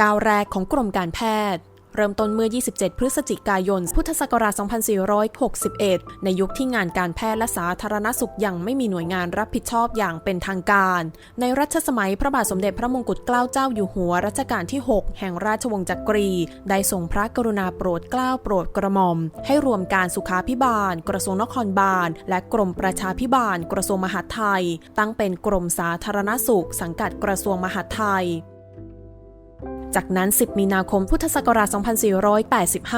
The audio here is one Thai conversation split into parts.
ก้าวแรกของกรมการแพทย์ เริ่มต้นเมื่อ 27 พฤศจิกายน พุทธศักราช 2461 ในยุคที่งานการแพทย์และสาธารณสุขยังไม่มีหน่วยงานรับผิดชอบอย่างเป็นทางการ ในรัชสมัยพระบาทสมเด็จพระมงกุฎเกล้าเจ้าอยู่หัวรัชกาลที่ 6 แห่งราชวงศ์จักรี ได้ทรงพระกรุณาโปรดเกล้าโปรดกระหม่อม ให้รวมการสุขาพิบาล กระทรวงนครบาล และกรมประชาพิบาล กระทรวงมหาดไทย ตั้งเป็นกรมสาธารณสุข สังกัดกระทรวงมหาดไทย จากนั้น 10 มีนาคมพุทธศักราช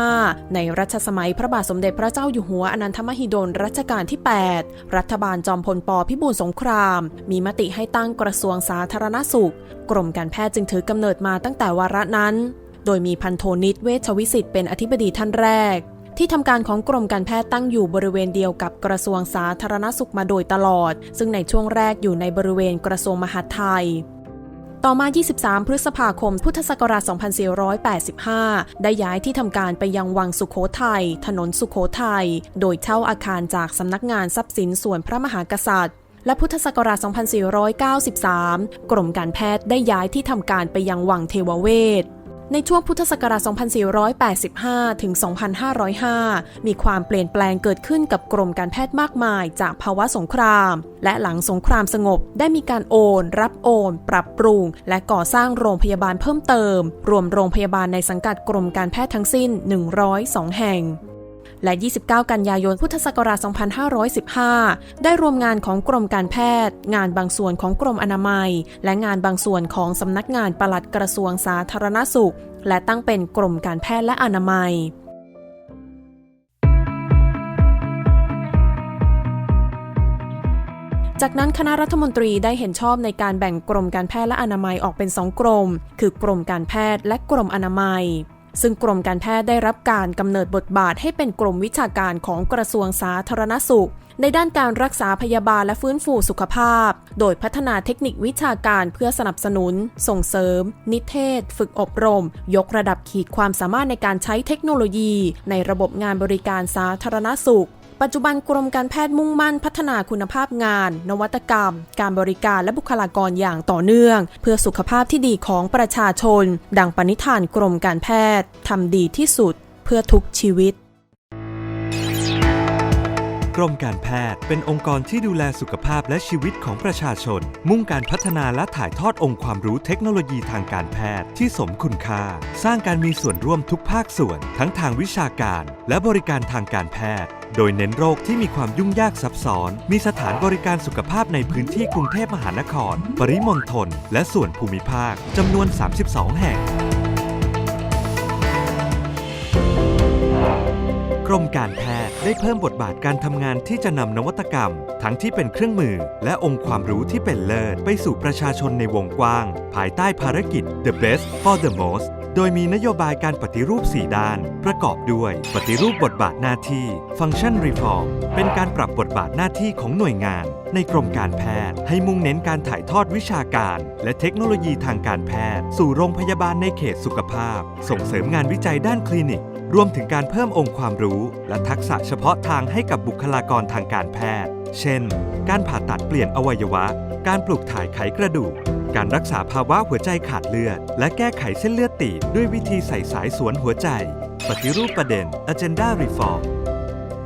2485 ในรัชสมัยพระบาทสมเด็จพระเจ้าอยู่หัวอนันทมหิดลรัชกาลที่ 8 รัฐบาลจอมพลปพิบูลสงคราม มีมติให้ตั้งกระทรวงสาธารณสุข กรมการแพทย์จึงถือกำเนิดมาตั้งแต่วาระนั้น โดยมีพันโทนิตเวชวิสิทธิ์เป็นอธิบดีท่านแรกที่ทำการของกรมการแพทย์ตั้งอยู่บริเวณเดียวกับกระทรวงสาธารณสุขมาโดยตลอด ซึ่งในช่วงแรกอยู่ในบริเวณกระทรวงมหาดไทย ต่อมา 23 พฤษภาคม พุทธศักราช 2485 ได้ย้ายที่ทำการไปยังวังสุขโขทัย ถนนสุขโขทัย โดยเช่าอาคารจากสำนักงานทรัพย์สินส่วนพระมหากษัตริย์และพุทธศักราช 2493 กรมการแพทย์ได้ย้ายที่ทำการไปยังวังเทวเวศ ในช่วงพุทธศักราช 2485 ถึง 2505 มีความเปลี่ยนแปลงเกิดขึ้นกับกรมการแพทย์มากมายจากภาวะสงคราม และหลังสงครามสงบได้มีการโอน รับโอน ปรับปรุง และก่อสร้างโรงพยาบาลเพิ่มเติม รวมโรงพยาบาลในสังกัดกรมการแพทย์ทั้งสิ้น 102 แห่ง และ 29 กันยายน พุทธศักราช 2515 ได้รวมงานของกรมการแพทย์ งานบางส่วนของกรมอนามัย และงานบางส่วนของสำนักงานปลัดกระทรวงสาธารณสุข และตั้งเป็นกรมการแพทย์และอนามัยจากนั้นคณะรัฐมนตรีได้เห็นชอบในการแบ่งกรมการแพทย์และอนามัยออกเป็นสองกรม คือกรมการแพทย์และกรมอนามัย ซึ่งกรมการแพทย์ได้รับการกำเนิดบทบาทให้เป็นกรมวิชาการของกระทรวงสาธารณสุข ในด้านการรักษาพยาบาลและฟื้นฟูสุขภาพ โดยพัฒนาเทคนิควิชาการเพื่อสนับสนุน ส่งเสริม นิเทศ ฝึกอบรม ยกระดับขีดความสามารถในการใช้เทคโนโลยี ในระบบงานบริการสาธารณสุข ปัจจุบันกรมการแพทย์มุ่งมั่นพัฒนาคุณภาพงาน นวัตกรรม การบริการและบุคลากรอย่างต่อเนื่อง เพื่อสุขภาพที่ดีของประชาชน ดังปณิธานกรมการแพทย์ทำดีที่สุด เพื่อทุกชีวิต กรมการแพทย์เป็นองค์กรที่ดูแลสุขภาพและชีวิตของประชาชน มุ่งการพัฒนาและถ่ายทอดองค์ความรู้เทคโนโลยีทางการแพทย์ที่สมคุณค่า สร้างการมีส่วนร่วมทุกภาคส่วน ทั้งทางวิชาการ และบริการทางการแพทย์ โดยเน้นโรคที่มีความยุ่งยากซับซ้อน มีสถานบริการสุขภาพในพื้นที่กรุงเทพมหานคร ปริมณฑลและส่วนภูมิภาคจำนวน 32 แห่ง กรมการแพทย์ได้เพิ่มบทบาทการทำงานที่จะนำนวัตกรรม ทั้งที่เป็นเครื่องมือ และองค์ความรู้ที่เป็นเลิศ ไปสู่ประชาชนในวงกว้าง ภายใต้ภารกิจ The Best for the Most โดยมีนโยบายการปฏิรูป 4 ด้าน ประกอบด้วย ปฏิรูปบทบาทหน้าที่ Function Reform เป็นการปรับบทบาทหน้าที่ของหน่วยงาน ในกรมการแพทย์ ให้มุ่งเน้นการถ่ายทอดวิชาการ และเทคโนโลยีทางการแพทย์ สู่โรงพยาบาลในเขตสุขภาพ ส่งเสริมงานวิจัยด้านคลินิกรวมถึงการเพิ่มองค์ความรู้ และทักษะเฉพาะทางให้กับบุคลากรทางการแพทย์ เช่น การผ่าตัดเปลี่ยนอวัยวะ การปลูกถ่ายไขกระดูก การรักษาภาวะหัวใจขาดเลือด และแก้ไขเส้นเลือดตีบด้วยวิธีใส่สายสวนหัวใจ ปฏิรูปประเด็น Agenda Reform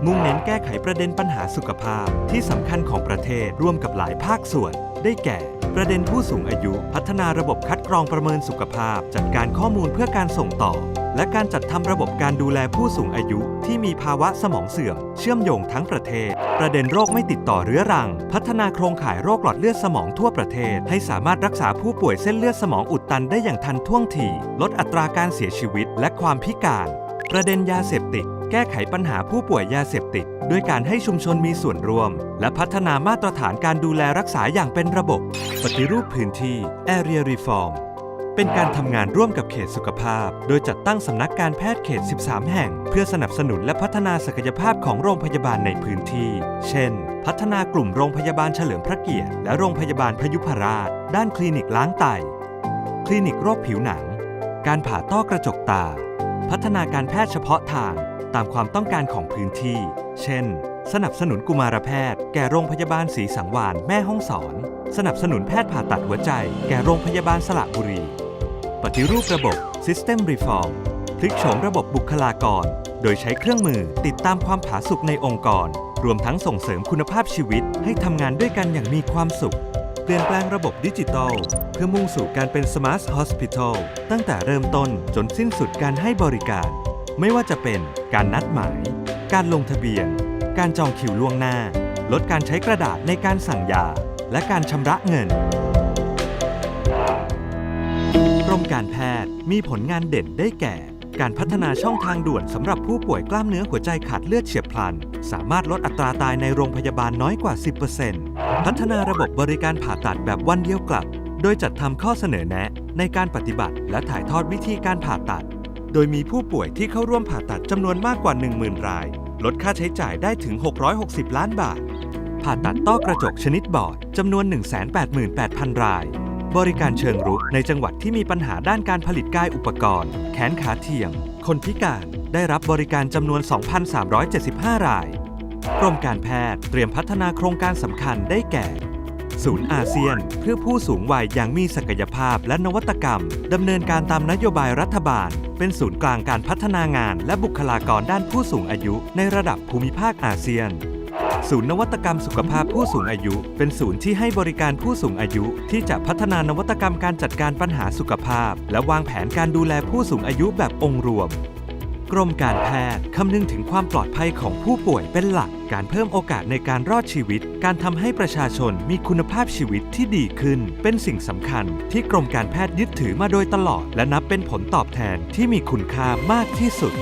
มุ่งเน้นแก้ไขประเด็นปัญหาสุขภาพที่สำคัญของประเทศร่วมกับหลายภาคส่วน ได้แก่ ประเด็นผู้สูงอายุ พัฒนาระบบคัดกรองประเมินสุขภาพ จัดการข้อมูลเพื่อการส่งต่อ และการจัดทำระบบการดูแลผู้สูงอายุ ที่มีภาวะสมองเสื่อม เชื่อมโยงทั้งประเทศ ประเด็นโรคไม่ติดต่อเรื้อรัง พัฒนาโครงข่ายโรคหลอดเลือดสมองทั่วประเทศ ให้สามารถรักษาผู้ป่วยเส้นเลือดสมองอุดตันได้อย่างทันท่วงทีลดอัตราการเสียชีวิต และความพิการ ประเด็นยาเสพติด แก้ไขปัญหาผู้ป่วยยาเสพติด ด้วยการให้ชุมชนมีส่วนร่วม และพัฒนามาตรฐานการดูแลรักษาอย่างเป็นระบบ ปฏิรูปพื้นที่ Area Reform เป็นการทำงานร่วมกับเขตสุขภาพ โดยจัดตั้งสำนักการแพทย์เขต 13 แห่ง เพื่อสนับสนุนและพัฒนาศักยภาพของโรงพยาบาลในพื้นที่ เช่น พัฒนากลุ่มโรงพยาบาลเฉลิมพระเกียรติ และโรงพยาบาลพยุพราช ด้านคลินิกล้างไต คลินิกโรคผิวหนัง การผ่าต้อกระจกตา พัฒนาการแพทย์เฉพาะทาง ตามความต้องการของพื้นที่ เช่น สนับสนุนกุมารแพทย์ แก่โรงพยาบาลศรีสังวานแม่ห้องสอน สนับสนุนแพทย์ผ่าตัดหัวใจ แก่โรงพยาบาลสระบุรี ปฏิรูประบบ System Reform พลิกโฉมระบบบุคลากร โดยใช้เครื่องมือติดตามความผาสุกในองค์กร รวมทั้งส่งเสริมคุณภาพชีวิต ให้ทำงานด้วยกันอย่างมีความสุข เปลี่ยนแปลงระบบดิจิทัล เพื่อมุ่งสู่การเป็น Smart Hospital ตั้งแต่เริ่มต้นจนสิ้นสุดการให้บริการ ไม่ว่าจะเป็น การนัดหมาย การลงทะเบียน การจองคิวล่วงหน้า ลดการใช้กระดาษในการสั่งยา และการชำระเงิน กรมการแพทย์มีผลงานเด่นได้แก่ การพัฒนาช่องทางด่วนสำหรับผู้ป่วยกล้ามเนื้อหัวใจขาดเลือดเฉียบพลัน สามารถลดอัตราตายในโรงพยาบาลน้อยกว่า 10%พัฒนาระบบบริการผ่าตัดแบบวันเดียวกลับ โดยจัดทำข้อเสนอแนะในการปฏิบัติและถ่ายทอดวิธีการผ่าตัด โดยมีผู้ป่วยที่เข้าร่วมผ่าตัดจำนวนมากกว่า 10,000 ราย ลดค่าใช้จ่ายได้ถึง 660 ล้านบาท ผ่าตัดต้อกระจกชนิดบอดจำนวน 188,000 ราย บริการเชิงรุกในจังหวัดที่มีปัญหาด้านการผลิตกายอุปกรณ์ แขนขาเทียม คนพิการได้รับบริการจำนวน 2,375 ราย กรมการแพทย์เตรียมพัฒนาโครงการสำคัญได้แก่ ศูนย์อาเซียน เพื่อผู้สูงวัยอย่างมีศักยภาพและนวัตกรรม ดำเนินการตามนโยบายรัฐบาล เป็นศูนย์กลางการพัฒนางานและบุคลากรด้านผู้สูงอายุในระดับภูมิภาคอาเซียนศูนย์นวัตกรรมสุขภาพผู้สูงอายุ เป็นศูนย์ที่ให้บริการผู้สูงอายุ ที่จะพัฒนานวัตกรรมการจัดการปัญหาสุขภาพ และวางแผนการดูแลผู้สูงอายุแบบองค์รวม กรมการแพทย์คำนึงถึงความปลอดภัยของผู้ป่วยเป็นหลัก การเพิ่มโอกาสในการรอดชีวิต การทำให้ประชาชนมีคุณภาพชีวิตที่ดีขึ้น เป็นสิ่งสำคัญที่กรมการแพทย์ยึดถือมาโดยตลอด และนับเป็นผลตอบแทนที่มีคุณค่ามากที่สุด